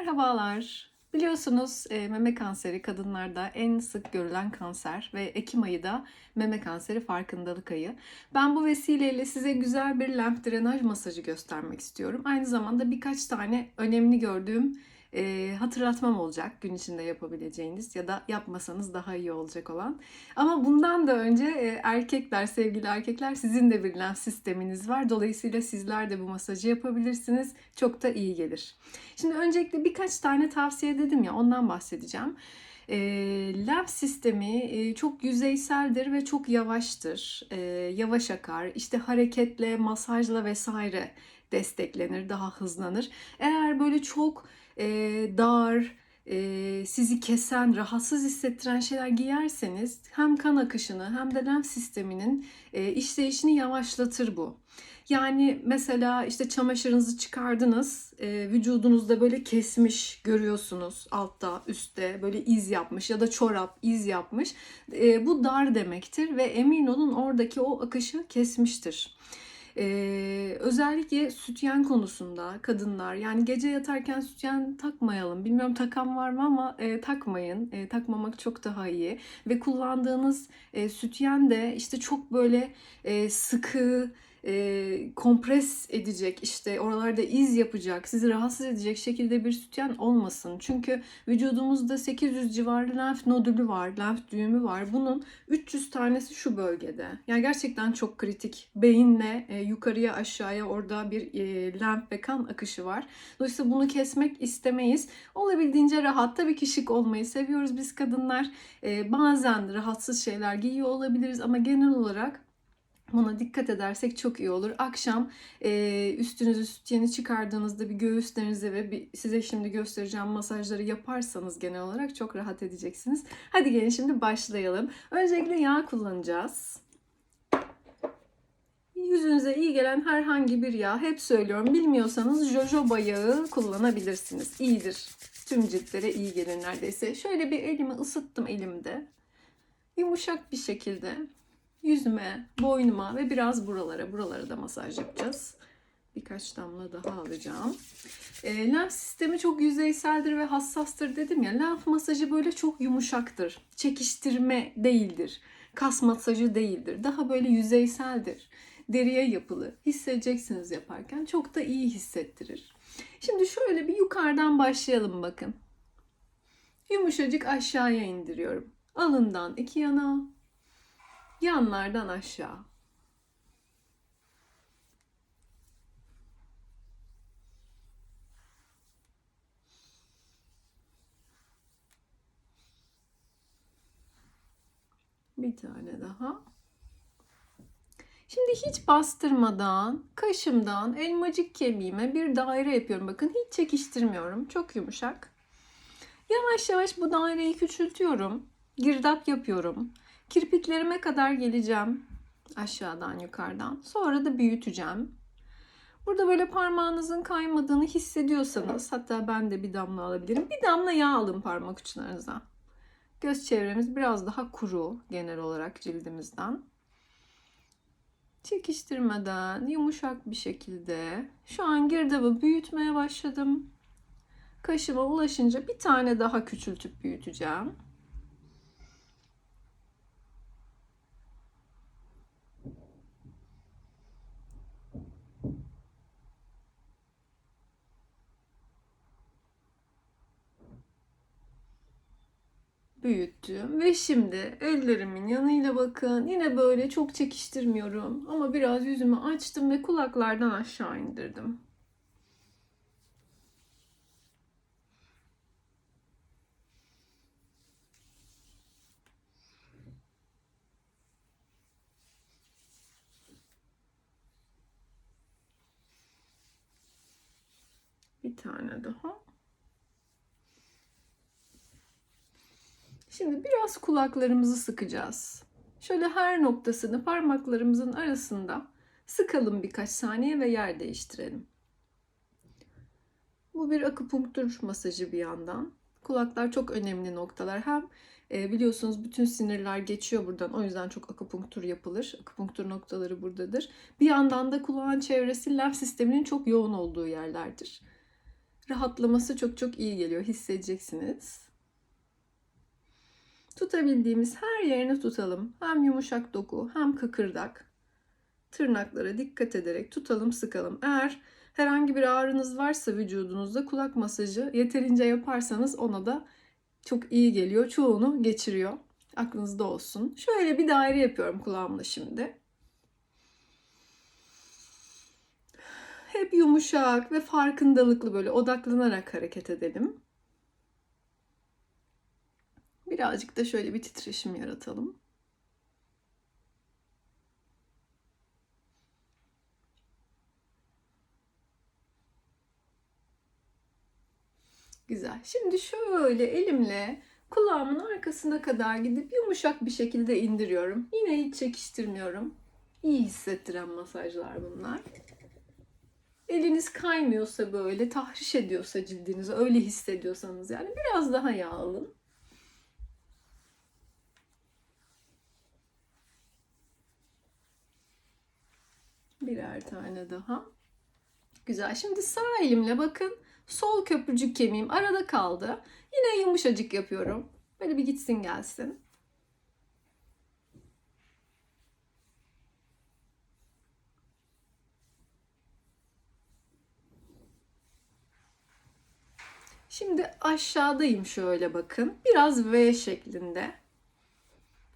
Merhabalar. Biliyorsunuz e, meme kanseri kadınlarda en sık görülen kanser ve Ekim ayı da meme kanseri farkındalık ayı. Ben bu vesileyle size güzel bir lenf drenaj masajı göstermek istiyorum. Aynı zamanda birkaç tane önemli gördüğüm e, hatırlatmam olacak gün içinde yapabileceğiniz ya da yapmasanız daha iyi olacak olan. Ama bundan da önce e, erkekler, sevgili erkekler sizin de bir lenf sisteminiz var. Dolayısıyla sizler de bu masajı yapabilirsiniz. Çok da iyi gelir. Şimdi öncelikle birkaç tane tavsiye dedim ya ondan bahsedeceğim. E, lenf sistemi e, çok yüzeyseldir ve çok yavaştır. E, yavaş akar. İşte hareketle, masajla vesaire desteklenir, daha hızlanır. Eğer böyle çok e, dar, e, sizi kesen, rahatsız hissettiren şeyler giyerseniz hem kan akışını hem de lenf sisteminin e, işleyişini yavaşlatır bu. Yani mesela işte çamaşırınızı çıkardınız, e, vücudunuzda böyle kesmiş görüyorsunuz altta, üstte böyle iz yapmış ya da çorap iz yapmış. E, bu dar demektir ve emin olun oradaki o akışı kesmiştir. Özellikle sütyen konusunda kadınlar yani gece yatarken sütyen takmayalım. Bilmiyorum takan var mı ama e, takmayın. E, takmamak çok daha iyi. Ve kullandığınız e, sütyen de işte çok böyle e, sıkı, e, kompres edecek işte oralarda iz yapacak sizi rahatsız edecek şekilde bir sütyen olmasın. Çünkü vücudumuzda 800 civarı lenf nodülü var, lenf düğümü var. Bunun 300 tanesi şu bölgede. Yani gerçekten çok kritik. Beyinle e, yukarıya aşağıya orada bir e, lenf ve kan akışı var. Dolayısıyla bunu kesmek istemeyiz. Olabildiğince rahat. Tabii ki şık olmayı seviyoruz biz kadınlar. E, bazen rahatsız şeyler giyiyor olabiliriz ama genel olarak Buna dikkat edersek çok iyi olur. Akşam e, üstünüzü sütyeni çıkardığınızda bir göğüslerinize ve bir, size şimdi göstereceğim masajları yaparsanız genel olarak çok rahat edeceksiniz. Hadi gelin şimdi başlayalım. Öncelikle yağ kullanacağız. Yüzünüze iyi gelen herhangi bir yağ, hep söylüyorum bilmiyorsanız jojoba yağı kullanabilirsiniz. İyidir. Tüm ciltlere iyi gelir neredeyse. Şöyle bir elimi ısıttım elimde. Yumuşak bir şekilde yüzüme, boynuma ve biraz buralara, buralara da masaj yapacağız. Birkaç damla daha alacağım. E, lenf sistemi çok yüzeyseldir ve hassastır dedim ya. Lenf masajı böyle çok yumuşaktır. Çekiştirme değildir. Kas masajı değildir. Daha böyle yüzeyseldir. Deriye yapılı. Hissedeceksiniz yaparken. Çok da iyi hissettirir. Şimdi şöyle bir yukarıdan başlayalım bakın. Yumuşacık aşağıya indiriyorum. Alından iki yana, yanlardan aşağı. Bir tane daha. Şimdi hiç bastırmadan kaşımdan elmacık kemiğime bir daire yapıyorum. Bakın hiç çekiştirmiyorum. Çok yumuşak. Yavaş yavaş bu daireyi küçültüyorum. Girdap yapıyorum. Kirpiklerime kadar geleceğim. Aşağıdan yukarıdan. Sonra da büyüteceğim. Burada böyle parmağınızın kaymadığını hissediyorsanız hatta ben de bir damla alabilirim. Bir damla yağ alın parmak uçlarınıza. Göz çevremiz biraz daha kuru genel olarak cildimizden. Çekiştirmeden yumuşak bir şekilde şu an girdabı büyütmeye başladım. Kaşıma ulaşınca bir tane daha küçültüp büyüteceğim. Büyüttüm ve şimdi ellerimin yanıyla bakın yine böyle çok çekiştirmiyorum ama biraz yüzümü açtım ve kulaklardan aşağı indirdim. Bir tane daha. Şimdi biraz kulaklarımızı sıkacağız. Şöyle her noktasını parmaklarımızın arasında sıkalım birkaç saniye ve yer değiştirelim. Bu bir akupunktur masajı bir yandan. Kulaklar çok önemli noktalar. Hem e, biliyorsunuz bütün sinirler geçiyor buradan. O yüzden çok akupunktur yapılır. Akupunktur noktaları buradadır. Bir yandan da kulağın çevresi lenf sisteminin çok yoğun olduğu yerlerdir. rahatlaması çok çok iyi geliyor. Hissedeceksiniz. Tutabildiğimiz her yerini tutalım. Hem yumuşak doku hem kıkırdak. Tırnaklara dikkat ederek tutalım, sıkalım. Eğer herhangi bir ağrınız varsa vücudunuzda kulak masajı yeterince yaparsanız ona da çok iyi geliyor. Çoğunu geçiriyor. Aklınızda olsun. Şöyle bir daire yapıyorum kulağımla şimdi. Hep yumuşak ve farkındalıklı böyle odaklanarak hareket edelim. Birazcık da şöyle bir titreşim yaratalım. Güzel. Şimdi şöyle elimle kulağımın arkasına kadar gidip yumuşak bir şekilde indiriyorum. Yine hiç çekiştirmiyorum. İyi hissettiren masajlar bunlar. Eliniz kaymıyorsa böyle tahriş ediyorsa cildinizi öyle hissediyorsanız yani biraz daha yağ alın. Birer tane daha. Güzel. Şimdi sağ elimle bakın sol köprücük kemiğim arada kaldı. Yine yumuşacık yapıyorum. Böyle bir gitsin gelsin. Şimdi aşağıdayım şöyle bakın. Biraz V şeklinde.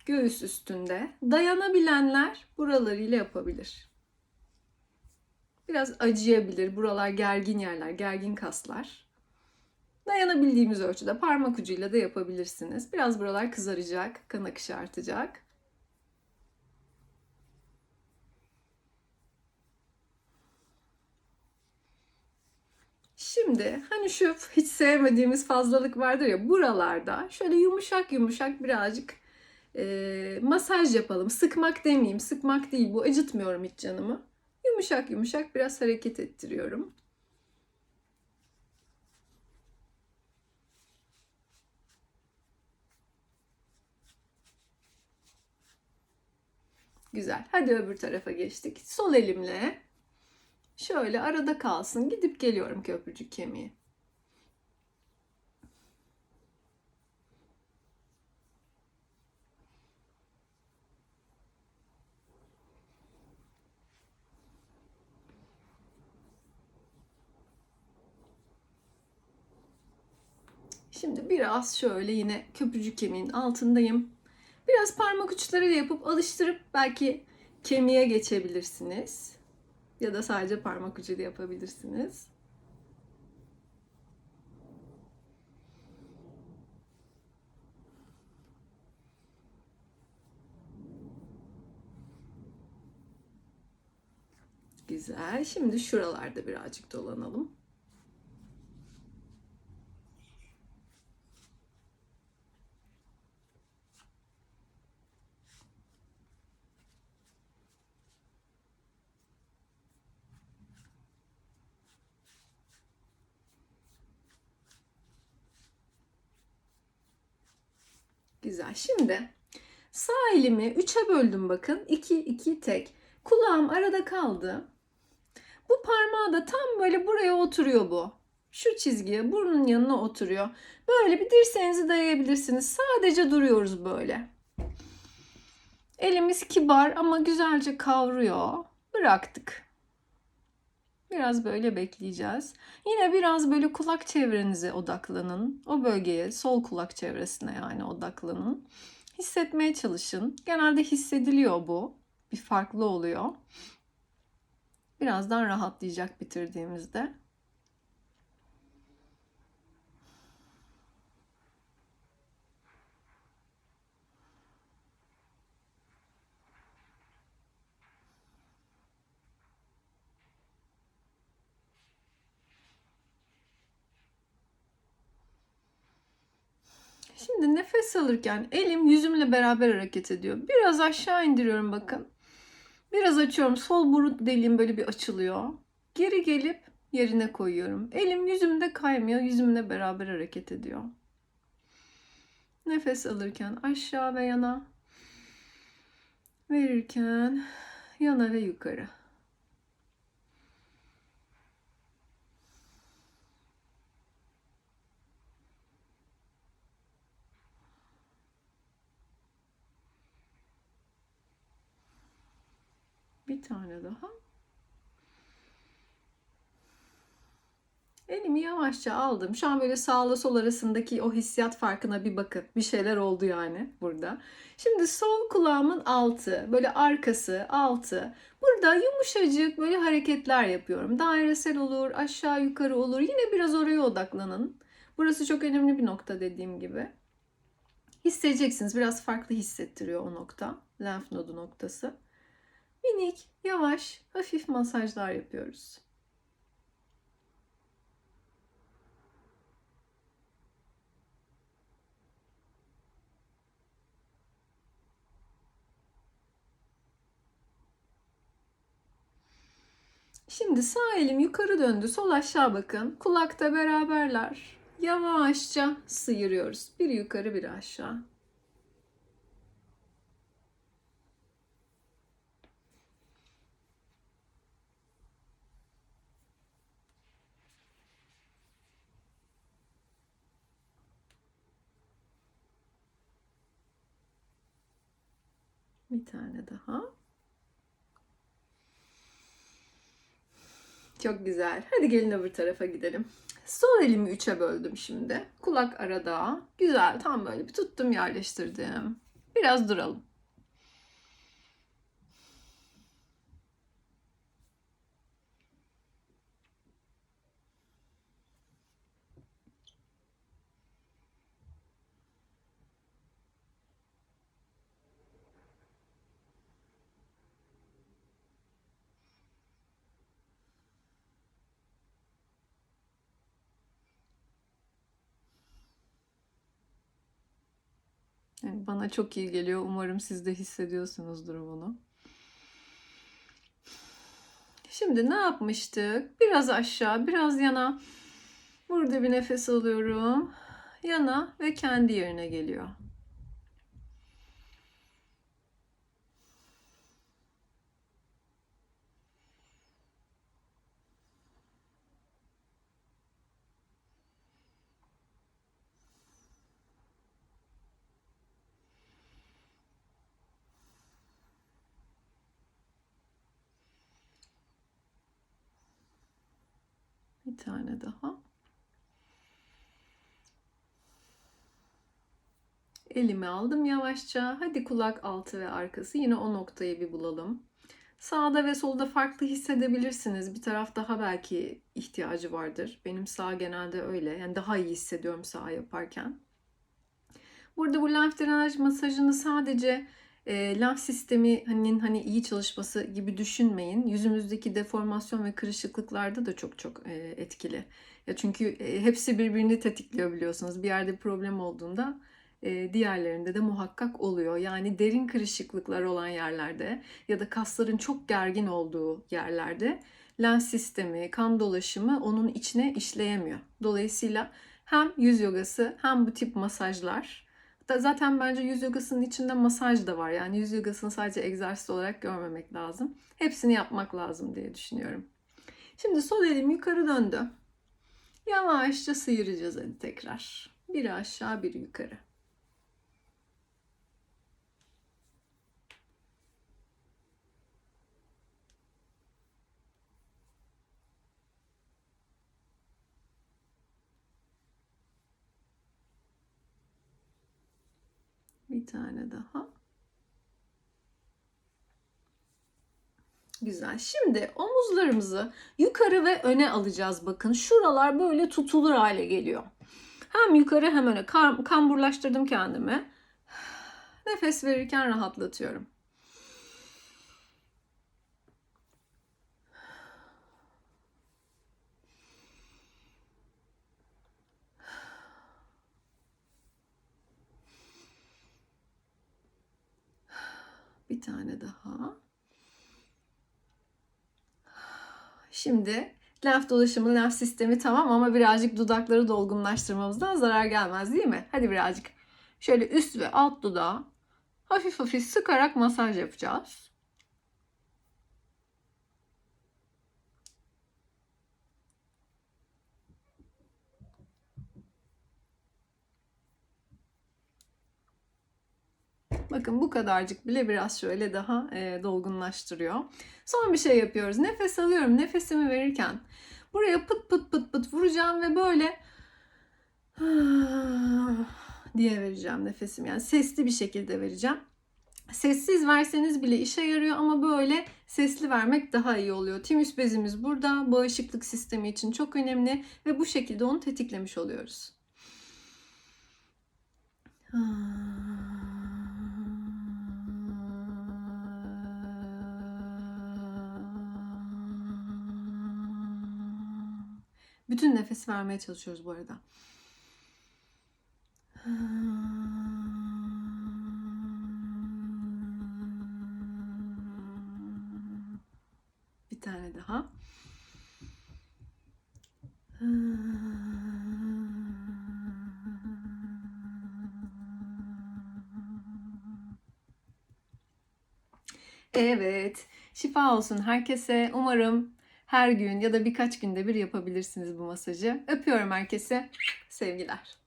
Göğüs üstünde. Dayanabilenler buralarıyla yapabilir. Biraz acıyabilir. Buralar gergin yerler, gergin kaslar. Dayanabildiğimiz ölçüde parmak ucuyla da yapabilirsiniz. Biraz buralar kızaracak, kan akışı artacak. Şimdi hani şu hiç sevmediğimiz fazlalık vardır ya buralarda şöyle yumuşak yumuşak birazcık e, masaj yapalım. Sıkmak demeyeyim, sıkmak değil bu acıtmıyorum hiç canımı. Yumuşak yumuşak biraz hareket ettiriyorum. Güzel. Hadi öbür tarafa geçtik. Sol elimle şöyle arada kalsın. Gidip geliyorum köprücük kemiği. Şimdi biraz şöyle yine köprücük kemiğin altındayım. Biraz parmak uçlarıyla yapıp alıştırıp belki kemiğe geçebilirsiniz. Ya da sadece parmak ucuyla yapabilirsiniz. Güzel. Şimdi şuralarda birazcık dolanalım. Güzel. Şimdi sağ elimi 3'e böldüm bakın. 2 2 tek. Kulağım arada kaldı. Bu parmağı da tam böyle buraya oturuyor bu. Şu çizgiye burnun yanına oturuyor. Böyle bir dirseğinizi dayayabilirsiniz. Sadece duruyoruz böyle. Elimiz kibar ama güzelce kavruyor. Bıraktık. Biraz böyle bekleyeceğiz. Yine biraz böyle kulak çevrenize odaklanın. O bölgeye, sol kulak çevresine yani odaklanın. Hissetmeye çalışın. Genelde hissediliyor bu. Bir farklı oluyor. Birazdan rahatlayacak bitirdiğimizde. Şimdi nefes alırken elim yüzümle beraber hareket ediyor. Biraz aşağı indiriyorum bakın. Biraz açıyorum. Sol burun deliğim böyle bir açılıyor. Geri gelip yerine koyuyorum. Elim yüzümde kaymıyor. Yüzümle beraber hareket ediyor. Nefes alırken aşağı ve yana. Verirken yana ve yukarı. Tane daha. Elimi yavaşça aldım. Şu an böyle sağla sol arasındaki o hissiyat farkına bir bakın. Bir şeyler oldu yani burada. Şimdi sol kulağımın altı, böyle arkası, altı. Burada yumuşacık böyle hareketler yapıyorum. Dairesel olur, aşağı yukarı olur. Yine biraz oraya odaklanın. Burası çok önemli bir nokta dediğim gibi. Hissedeceksiniz. Biraz farklı hissettiriyor o nokta. Lenf nodu noktası. Minik, yavaş, hafif masajlar yapıyoruz. Şimdi sağ elim yukarı döndü, sol aşağı bakın. Kulakta beraberler. Yavaşça sıyırıyoruz. Bir yukarı bir aşağı. Bir tane daha. Çok güzel. Hadi gelin öbür tarafa gidelim. Sol elimi üçe böldüm şimdi. Kulak arada. Güzel. Tam böyle bir tuttum yerleştirdim. Biraz duralım. Yani bana çok iyi geliyor. Umarım siz de hissediyorsunuzdur bunu. Şimdi ne yapmıştık? Biraz aşağı, biraz yana. Burada bir nefes alıyorum. Yana ve kendi yerine geliyor. Bir tane daha. Elimi aldım yavaşça. Hadi kulak altı ve arkası. Yine o noktayı bir bulalım. Sağda ve solda farklı hissedebilirsiniz. Bir taraf daha belki ihtiyacı vardır. Benim sağ genelde öyle. Yani daha iyi hissediyorum sağ yaparken. Burada bu lenf drenaj masajını sadece e, lenf sisteminin hani iyi çalışması gibi düşünmeyin. Yüzümüzdeki deformasyon ve kırışıklıklarda da çok çok e, etkili. Ya çünkü e, hepsi birbirini tetikliyor biliyorsunuz. Bir yerde problem olduğunda diğerlerinde de muhakkak oluyor. Yani derin kırışıklıklar olan yerlerde ya da kasların çok gergin olduğu yerlerde lens sistemi, kan dolaşımı onun içine işleyemiyor. Dolayısıyla hem yüz yogası hem bu tip masajlar da zaten bence yüz yogasının içinde masaj da var. Yani yüz yogasını sadece egzersiz olarak görmemek lazım. Hepsini yapmak lazım diye düşünüyorum. Şimdi sol elim yukarı döndü. Yavaşça sıyıracağız hadi tekrar. Bir aşağı bir yukarı. Bir tane daha. Güzel. Şimdi omuzlarımızı yukarı ve öne alacağız. Bakın şuralar böyle tutulur hale geliyor. Hem yukarı hem öne. Kamburlaştırdım kendimi. Nefes verirken rahatlatıyorum. Bir tane daha. Şimdi lenf dolaşımı, lenf sistemi tamam ama birazcık dudakları dolgunlaştırmamızdan zarar gelmez değil mi? Hadi birazcık şöyle üst ve alt dudağı hafif hafif sıkarak masaj yapacağız. Bakın bu kadarcık bile biraz şöyle daha e, dolgunlaştırıyor. Son bir şey yapıyoruz. Nefes alıyorum. Nefesimi verirken buraya pıt pıt pıt pıt vuracağım ve böyle diye vereceğim nefesimi. Yani sesli bir şekilde vereceğim. Sessiz verseniz bile işe yarıyor ama böyle sesli vermek daha iyi oluyor. Timüs bezimiz burada. Bağışıklık sistemi için çok önemli ve bu şekilde onu tetiklemiş oluyoruz. Bütün nefes vermeye çalışıyoruz bu arada. Bir tane daha. Evet. Şifa olsun herkese. Umarım her gün ya da birkaç günde bir yapabilirsiniz bu masajı. Öpüyorum herkese. Sevgiler.